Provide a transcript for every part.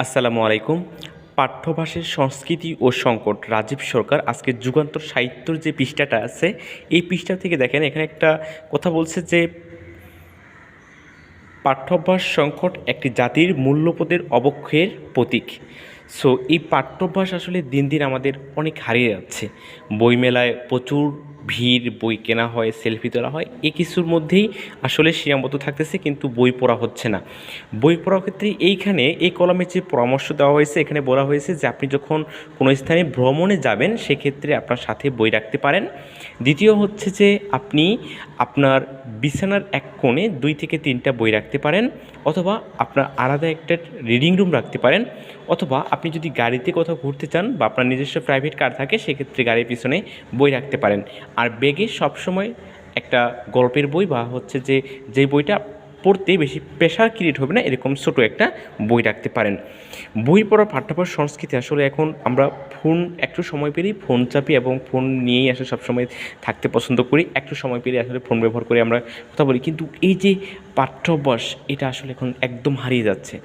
আসসালামু আলাইকুম। পাঠ্যভাষের সংস্কৃতি ও সংকট। রাজীব সরকার আজকে যুগান্তর সাহিত্যর যে পৃষ্ঠাটা আছে, এই পৃষ্ঠা থেকে দেখেন এখানে একটা কথা বলছে যে পাঠ্যাভ্যাস সংকট একটি জাতির মূল্যবোধের অবক্ষয়ের প্রতীক। সো এই পাঠ্যাভ্যাস আসলে দিন দিন আমাদের অনেক হারিয়ে যাচ্ছে। বইমেলায় প্রচুর ভিড়, বই কেনা হয় সেলফি তোলা হয়, এ কিছুর মধ্যেই আসলে সীমাবদ্ধ থাকতেছে, কিন্তু বই পড়া হচ্ছে না। বই পড়ার ক্ষেত্রে এইখানে এই কলমে যে পরামর্শ দেওয়া হয়েছে, এখানে বলা হয়েছে যে আপনি যখন কোনো স্থানে ভ্রমণে যাবেন, সেক্ষেত্রে আপনার সাথে বই রাখতে পারেন। দ্বিতীয় হচ্ছে যে আপনি আপনার বিছানার এক কোণে দুই থেকে তিনটা বই রাখতে পারেন, অথবা আপনার আলাদা একটা রিডিং রুম রাখতে পারেন, অথবা আপনি যদি গাড়িতে কোথাও ঘুরতে চান বা আপনার নিজস্ব প্রাইভেট কার থাকে, সেক্ষেত্রে গাড়ির পিছনে বই রাখতে পারেন। আর বেগে সবসময় একটা গল্পের বই বা হচ্ছে যে যে বইটা পড়তে বেশি প্রেশার ক্রিয়েট হবে না, এরকম ছোট একটা বই রাখতে পারেন। বই পড়ার পাঠ্যপর সংস্কৃতি আসলে এখন আমরা ফোন, একটু সময় পেলেই ফোন চাপি এবং ফোন নিয়েই আসলে সবসময় থাকতে পছন্দ করি। একটু সময় পেলেই আসলে ফোন ব্যবহার করে আমরা কথা বলি। কিন্তু এই যে পাঠ্যাভ্যাস এটা আসলে এখন একদম হারিয়ে যাচ্ছে।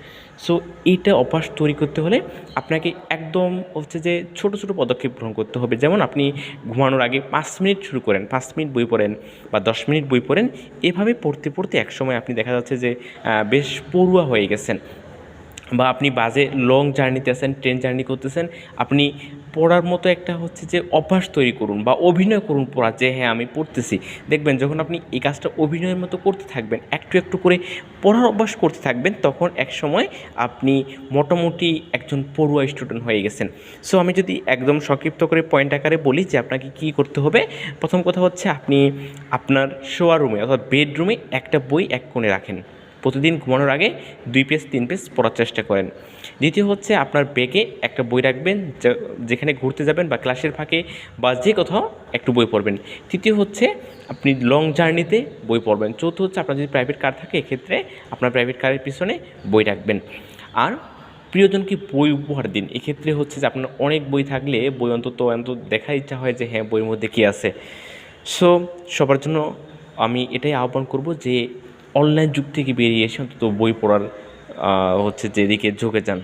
সো এইটা অভ্যাস তৈরি করতে হলে আপনাকে একদম হচ্ছে যে ছোট ছোট পদক্ষেপ গ্রহণ করতে হবে। যেমন আপনি ঘুমানোর আগে পাঁচ মিনিট শুরু করেন, পাঁচ মিনিট বই পড়েন বা দশ মিনিট বই পড়েন। এভাবে পড়তে পড়তে একসময় আপনি দেখা যাচ্ছে যে বেশ পড়ুয়া হয়ে গেছেন। বা আপনি বাজে লং জার্নিতে আছেন ট্রেন জার্নি করতেছেন আপনি পড়ার মতো একটা হচ্ছে যে অভ্যাস তৈরি করুন বা অভিনয় করুন পড়ার যে হ্যাঁ আমি পড়তেছি। দেখবেন যখন আপনি এই কাজটা অভিনয়ের মতো করতে থাকবেন, একটু একটু করে পড়ার অভ্যাস করতে থাকবেন, তখন এক সময় আপনি মোটামুটি একজন পড়ুয়া স্টুডেন্ট হয়ে গেছেন। সো আমি যদি একদম সংক্ষিপ্ত করে পয়েন্ট আকারে বলি যে আপনাকে কী করতে হবে, প্রথম কথা হচ্ছে আপনি আপনার শোয়ারুমে অর্থাৎ বেডরুমে একটা বই এক কোণে রাখেন। প্রতিদিন ঘুমানোর আগে দুই পেজ, তিন পেজ পড়ার চেষ্টা করেন। দ্বিতীয় হচ্ছে আপনার ব্যাগে একটা বই রাখবেন যেখানে ঘুরতে যাবেন বা ক্লাসের ফাঁকে বা যে কোথাও একটু বই পড়বেন। তৃতীয় হচ্ছে আপনি লং জার্নিতে বই পড়বেন। চতুর্থ হচ্ছে আপনার যদি প্রাইভেট কার থাকে, এক্ষেত্রে আপনার প্রাইভেট কারের পিছনে বই রাখবেন। আর প্রিয়জনকে বই উপহার দিন। এক্ষেত্রে হচ্ছে যে আপনার অনেক বই থাকলে বই অন্তত অন্তত দেখার ইচ্ছা হয় যে হ্যাঁ বইয়ের মধ্যে কী আছে। সো সবার জন্য আমি এটাই আহ্বান করব যে অনলাইন যুগ থেকে বেরিয়ে এসে অন্তত বই পড়ার হচ্ছে যেদিকে ঝুঁকে যান।